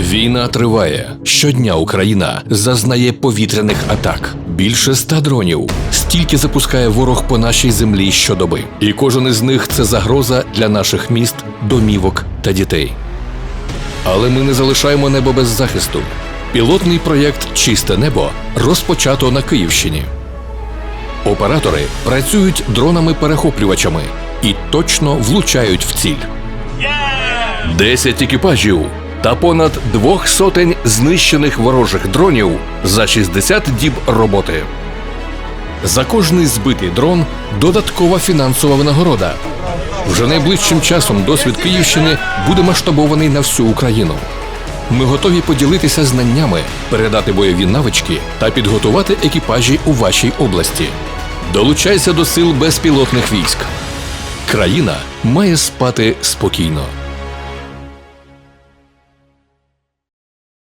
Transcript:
Війна триває. Щодня Україна зазнає повітряних атак. Більше ста дронів. Стільки запускає ворог по нашій землі щодоби. І кожен із них це загроза для наших міст, домівок та дітей. Але ми не залишаємо небо без захисту. Пілотний проєкт Чисте небо розпочато на Київщині. Оператори працюють дронами-перехоплювачами і точно влучають в ціль. Десять екіпажів та понад двох сотень знищених ворожих дронів за 60 діб роботи. За кожний збитий дрон додаткова фінансова винагорода. Вже найближчим часом досвід Київщини буде масштабований на всю Україну. Ми готові поділитися знаннями, передати бойові навички та підготувати екіпажі у вашій області. Долучайся до сил безпілотних військ. Країна має спати спокійно.